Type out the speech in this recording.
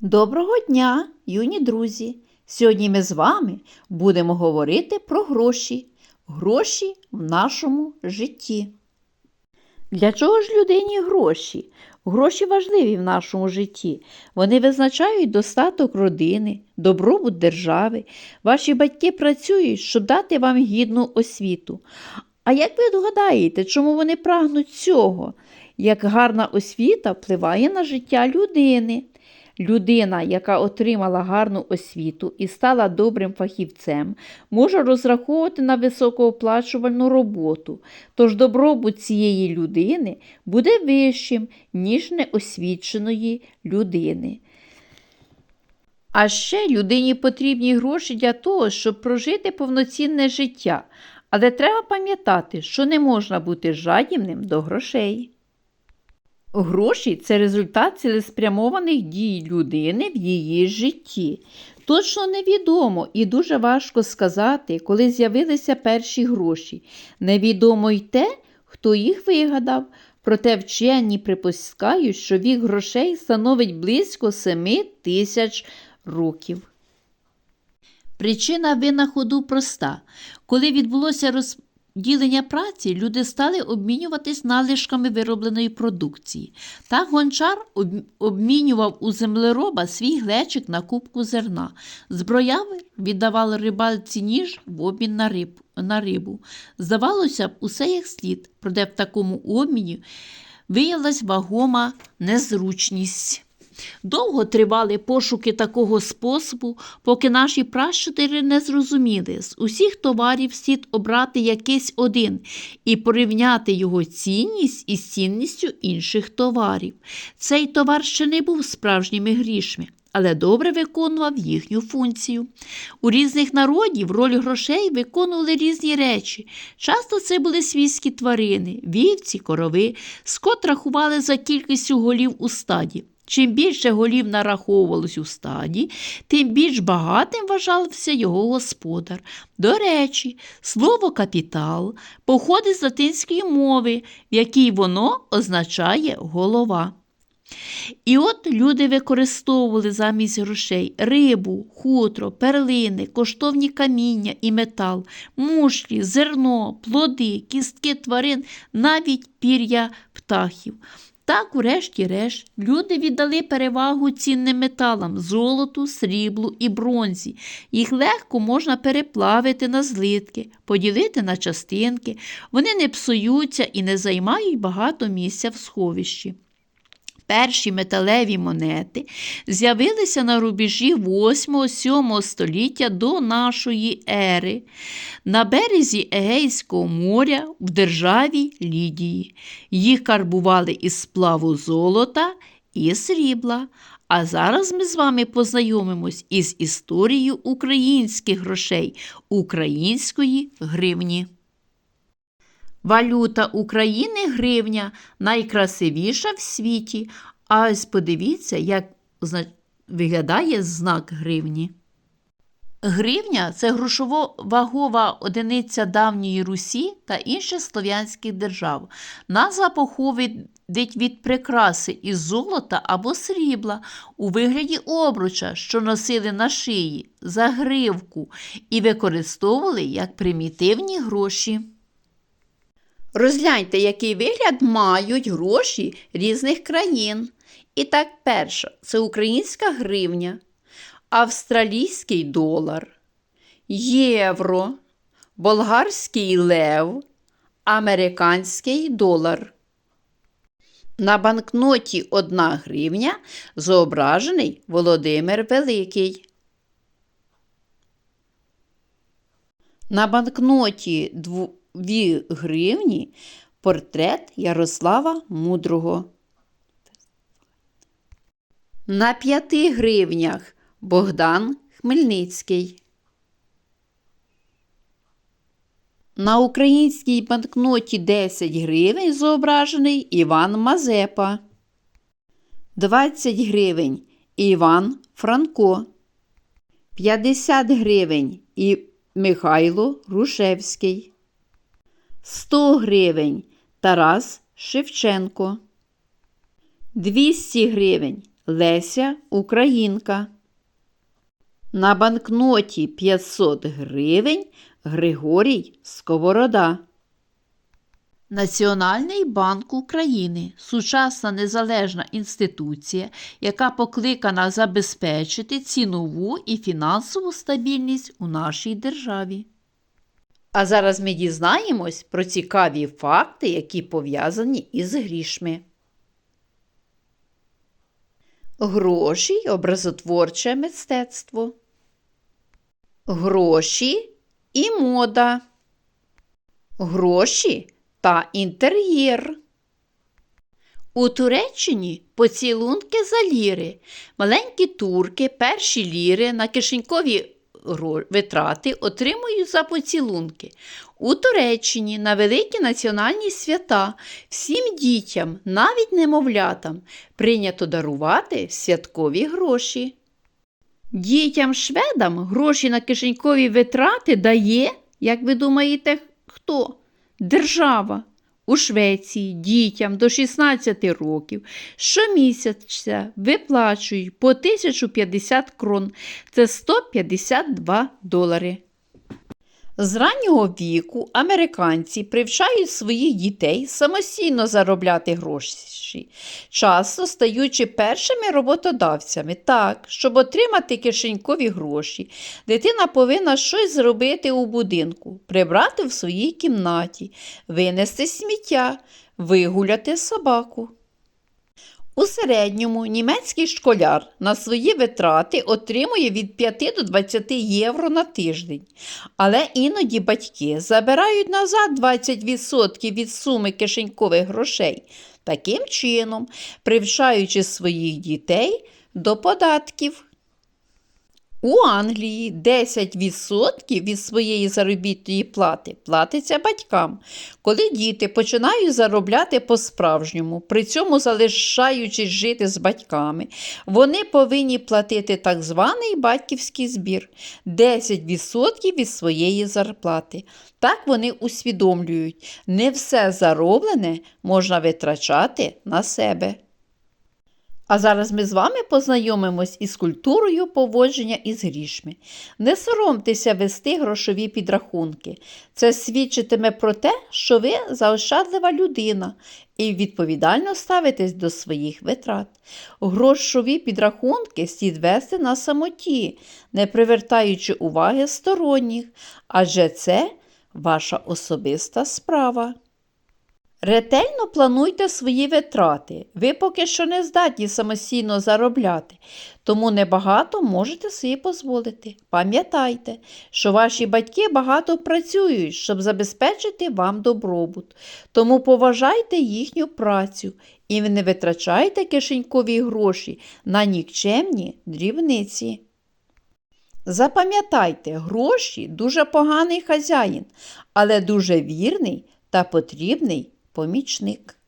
Доброго дня, юні друзі! Сьогодні ми з вами будемо говорити про гроші. Гроші в нашому житті. Для чого ж людині гроші? Гроші важливі в нашому житті. Вони визначають достаток родини, добробут держави. Ваші батьки працюють, щоб дати вам гідну освіту. А як ви догадаєте, чому вони прагнуть цього? Як гарна освіта впливає на життя людини? Людина, яка отримала гарну освіту і стала добрим фахівцем, може розраховувати на високооплачувальну роботу, тож добробут цієї людини буде вищим, ніж неосвіченої людини. А ще людині потрібні гроші для того, щоб прожити повноцінне життя. Але треба пам'ятати, що не можна бути жадібним до грошей. Гроші це результат цілеспрямованих дій людини в її житті. Точно невідомо і дуже важко сказати, коли з'явилися перші гроші. Невідомо й те, хто їх вигадав. Проте вчені припускають, що вік грошей становить близько 7 тисяч років. Причина винаходу проста. Коли відбулося розділення праці, люди стали обмінюватись налишками виробленої продукції. Так гончар обмінював у землероба свій глечик на кубку зерна. Зброяви віддавали рибальці ніж в обмін на, риб, на рибу. Здавалося б, усе як слід, проте в такому обміні виявилась вагома незручність. Довго тривали пошуки такого способу, поки наші пращури не зрозуміли, з усіх товарів слід обрати якийсь один і порівняти його цінність із цінністю інших товарів. Цей товар ще не був справжніми грішми, але добре виконував їхню функцію. У різних народів роль грошей виконували різні речі. Часто це були свійські тварини, вівці, корови, скот рахували за кількістю голів у стаді. Чим більше голів нараховувалось у стаді, тим більш багатим вважався його господар. До речі, слово капітал походить з латинської мови, в якій воно означає голова. І от люди використовували замість грошей рибу, хутро, перлини, коштовні каміння і метал, мушлі, зерно, плоди, кістки тварин, навіть пір'я птахів. Так, врешті-решт, люди віддали перевагу цінним металам золоту, сріблу і бронзі. Їх легко можна переплавити на злитки, поділити на частинки. Вони не псуються і не займають багато місця в сховищі. Перші металеві монети з'явилися на рубежі 8-7 століття до нашої ери на березі Егейського моря в державі Лідії. Їх карбували із сплаву золота і срібла. А зараз ми з вами познайомимось із історією українських грошей, української гривні. Валюта України гривня найкрасивіша в світі. А ось подивіться, як виглядає знак гривні. Гривня це грошово-вагова одиниця давньої Русі та інших слов'янських держав. Назва походить від прикраси із золота або срібла у вигляді обруча, що носили на шиї за гривку і використовували як примітивні гроші. Розгляньте, який вигляд мають гроші різних країн. І так, перша це українська гривня, австралійський долар, євро, болгарський лев, американський долар. На банкноті 1 гривня зображений Володимир Великий. На банкноті 2 гривні портрет Ярослава Мудрого. На 5 гривнях Богдан Хмельницький. На українській банкноті 10 гривень зображений Іван Мазепа. 20 гривень Іван Франко. 50 гривень і Михайло Рушевський. 100 гривень Тарас Шевченко. 200 гривень Леся Українка. На банкноті 500 гривень Григорій Сковорода. Національний банк України сучасна незалежна інституція, яка покликана забезпечити цінову і фінансову стабільність у нашій державі. А зараз ми дізнаємось про цікаві факти, які пов'язані із грішми. Гроші й образотворче мистецтво. Гроші і мода. Гроші та інтер'єр. У Туреччині поцілунки за ліри. Маленькі турки перші ліри на кишенькові витрати отримують за поцілунки. У Туреччині на великі національні свята всім дітям, навіть немовлятам, прийнято дарувати святкові гроші. Дітям шведам гроші на кишенькові витрати дає, як ви думаєте, хто? Держава. У Швеції дітям до 16 років щомісяця виплачують по 1050 крон, це 152 долари. З раннього віку американці привчають своїх дітей самостійно заробляти гроші, часто стаючи першими роботодавцями. Так, щоб отримати кишенькові гроші, дитина повинна щось зробити у будинку, прибрати в своїй кімнаті, винести сміття, вигуляти собаку. У середньому німецький школяр на свої витрати отримує від 5 до 20 євро на тиждень, але іноді батьки забирають назад 20% від суми кишенькових грошей, таким чином привчаючи своїх дітей до податків. У Англії 10% від своєї заробітної плати платиться батькам, коли діти починають заробляти по-справжньому, при цьому залишаючись жити з батьками, вони повинні платити так званий батьківський збір 10% від своєї зарплати. Так вони усвідомлюють, не все зароблене можна витрачати на себе. А зараз ми з вами познайомимось із культурою поводження із грішми. Не соромтеся вести грошові підрахунки. Це свідчитиме про те, що ви заощадлива людина і відповідально ставитесь до своїх витрат. Грошові підрахунки слід вести на самоті, не привертаючи уваги сторонніх, адже це ваша особиста справа. Ретельно плануйте свої витрати. Ви поки що не здатні самостійно заробляти, тому небагато можете собі дозволити. Пам'ятайте, що ваші батьки багато працюють, щоб забезпечити вам добробут. Тому поважайте їхню працю і не витрачайте кишенькові гроші на нікчемні дрібниці. Запам'ятайте, гроші дуже поганий хазяїн, але дуже вірний та потрібний помічник.